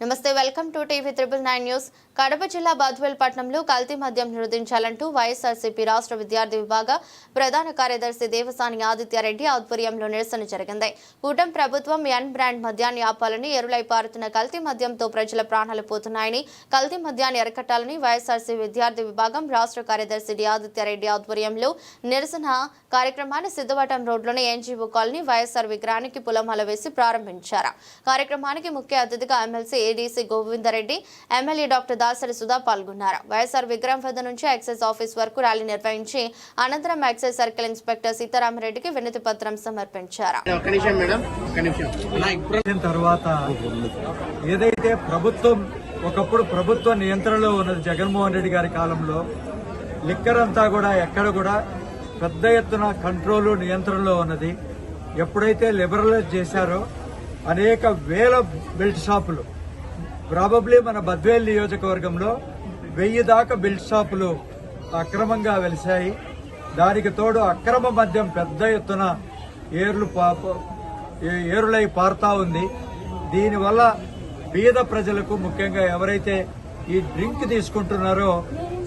నమస్తే welcome to TV triple nine news. Kadapa జిల్లా బాద్వేల్ పట్టణంలో కల్తీ మద్యం నిరోధించాలంటూ వైఎస్ఆర్సీపీ రాష్ట్ర విద్యార్థి విభాగ ప్రధాన కార్యదర్శి దేవసాని ఆదిత్యారెడ్డి ఆధ్వర్యంలో నిరసన జరిగింది. కూటం ప్రభుత్వం ఎన్ బ్రాండ్ మద్యాన్ని ఆపాలని ఎరులై పారుతున్న కల్తీ మద్యంతో ప్రజల ప్రాణాలు పోతున్నాయని కల్తీ మద్యాన్ని అరికట్టాలని వైఎస్ఆర్సీ విద్యార్థి విభాగం రాష్ట్ర కార్యదర్శి డి. ఆదిత్యారెడ్డి ఆధ్వర్యంలో నిరసన కార్యక్రమాన్ని సిద్ధవటం రోడ్లోని ఎన్జీఓ కాలనీ వైఎస్ఆర్ విగ్రహానికి పులమాల వేసి ప్రారంభించారు. కార్యక్రమానికి ముఖ్య అతిథిగా MLC ADC Govindareddy MLA doctor Dasari Sudha పాల్గొన్నారు. వైఎస్ఆర్ విగ్రహం వద్ద నుంచి ఎక్సైజ్ ఆఫీస్ వరకు ర్యాలీ నిర్వహించి అనంతరం ఎక్సైజ్ సర్కిల్ ఇన్స్పెక్టర్ సీతారామరెడ్డికి వినతి పత్రం సమర్పించారు. ఒక్క నిమిషం మేడం ఒక్క నిమిషం. వచ్చిన తర్వాత ఏదైతే ప్రభుత్వం ఒకప్పుడు ప్రభుత్వ నియంత్రణలో ఉన్నది జగన్మోహన్ రెడ్డి గారి కాలంలో లిక్కర్ అంతా కూడా ఎక్కడ కూడా పెద్ద ఎత్తున కంట్రోల్ నియంత్రణలో ఉన్నది. ఎప్పుడైతే లిబరలైజ్ చేశారో అనేక వేల బెల్ట్ షాపులు ప్రాబబ్లీ మన బద్వేల్ నియోజకవర్గంలో వెయ్యి దాకా బిల్డ్ షాపులు అక్రమంగా వెలిశాయి. దానికి తోడు అక్రమ మద్యం పెద్ద ఎత్తున ఏర్లు ఏరులై పారుతా ఉంది. దీనివల్ల బీద ప్రజలకు ముఖ్యంగా ఎవరైతే ఈ డ్రింక్ తీసుకుంటున్నారో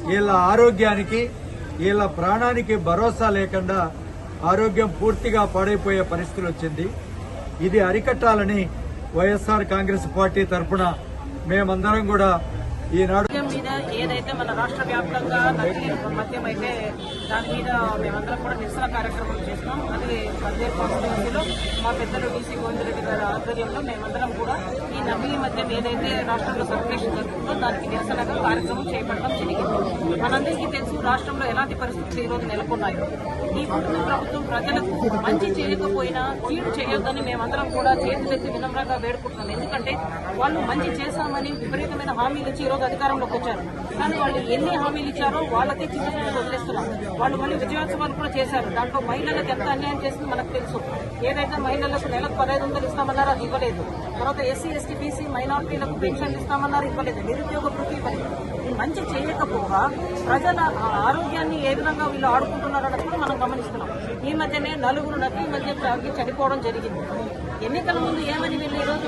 వీళ్ళ ఆరోగ్యానికి వీళ్ళ ప్రాణానికి భరోసా లేకుండా ఆరోగ్యం పూర్తిగా పాడైపోయే పరిస్థితి వచ్చింది. ఇది అరికట్టాలని వైఎస్ఆర్ కాంగ్రెస్ పార్టీ తరఫున మేమందరం కూడా ఈనాడు మీద ఏదైతే మన రాష్ట్ర వ్యాప్తంగా మద్యం అయితే దాని మీద మేమందరం కూడా నిరసన కార్యక్రమం చేస్తున్నాం. అది కాన్స్టిట్యూన్సీలో మా పెద్దలు డీసీ గోవిందరెడ్డి గారి ఆధ్వర్యంలో మేమందరం కూడా ఈ నకిలీ మద్యం ఏదైతే రాష్ట్రంలో సర్క్యులేషన్ జరుగుతుందో దానికి నిరసనగా కార్యక్రమం చేపట్టడం జరిగింది మనందరికీ తెలుసు రాష్ట్రంలో ఎలాంటి పరిస్థితులు ఈ రోజు నెలకొన్నాయో ఈ ప్రభుత్వం ప్రజలకు మంచి చేయకపోయినా కీడు చేయొద్దని మేమందరం కూడా చేతులెత్తి వినమ్రంగా వేడుకుంటున్నాం ఎందుకంటే వాళ్ళు మంచి చేశామని విపరీతమైన హామీలు ఇచ్చి ఈ రోజు అధికారంలోకి వచ్చారు కానీ వాళ్ళు ఎన్ని హామీలు ఇచ్చారో వాళ్ళకే చిన్న వదిలేస్తున్నారు వాళ్ళు మళ్ళీ విజయోత్సవాలు కూడా చేశారు దాంట్లో మహిళలకు ఎంత అన్యాయం చేసిందో మనకు తెలుసు. ఏదైతే మహిళలకు నెలకు పదహైదు వందలు ఇస్తామన్నారో అది ఇవ్వలేదు. తర్వాత ఎస్సీ ఎస్టీ బీసీ మైనార్టీలకు పెన్షన్ ఇస్తామన్నారు ఇవ్వలేదు. నిరుద్యోగ వృత్తి ఇవ్వలేదు. మంచి చేయకపోగా ప్రజల ఆరోగ్యాన్ని ఏ విధంగా వీళ్ళు ఆడుకుంటున్నారని కూడా మనం గమనిస్తున్నాం. ఈ మధ్యనే నలుగురు నకిలీ మధ్య తాగి చనిపోవడం జరిగింది. ఎన్నికల ముందు ఏమని వీళ్ళు ఈరోజు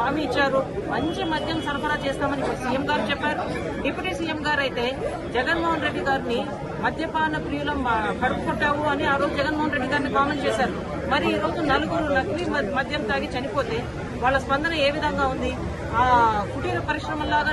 హామీ ఇచ్చారు? మంచి మద్యం సరఫరా చేస్తామని సీఎం గారు చెప్పారు. డిప్యూటీ సీఎం గారు అయితే జగన్మోహన్ రెడ్డి గారిని మద్యపాన ప్రియులం ఆ, కడుపు కొట్టావు అని ఆ రోజు జగన్మోహన్ రెడ్డి గారిని కామెంట్ చేశారు. మరి ఈ రోజు నలుగురు నకిలీ మద్యం తాగి చనిపోతే వాళ్ళ స్పందన ఏ విధంగా ఉంది? ఆ కుటీర పరిశ్రమలాగా